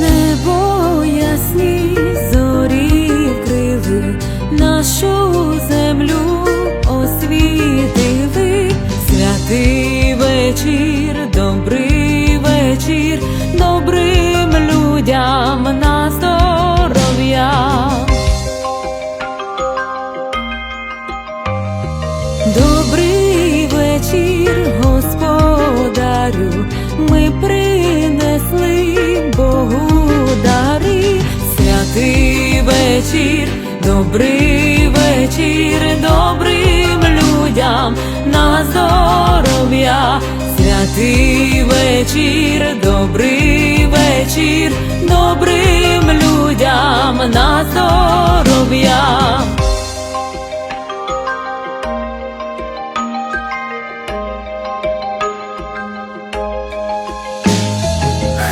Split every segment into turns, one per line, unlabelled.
Небо ясні зорі вкрили нашу землю освітили, святий вечір, добрий вечір, добрим людям. Добрий вечір, добрим людям на здоров'я, святий вечір, добрий вечір, добрим людям на здоров'я.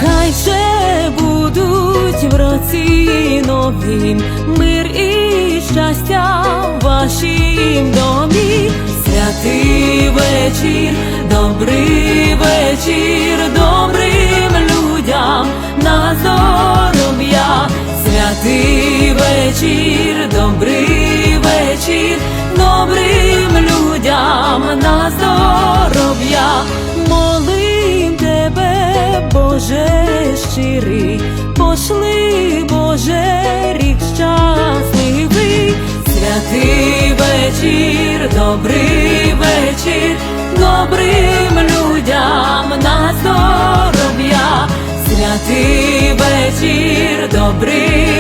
Хай же будуть в році новім мир і щастя в вашім домі, святий вечір, добрий вечір, добрим людям. На здоров'я, святий вечір, добрий вечір, добрим людям. На здоров'я, молим тебе. Боже щирий, пошли, Боже, святий вечір, добрий вечір, добрим людям на здоров'я, святий вечір, добрий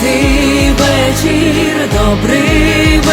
Ти вечір добрий.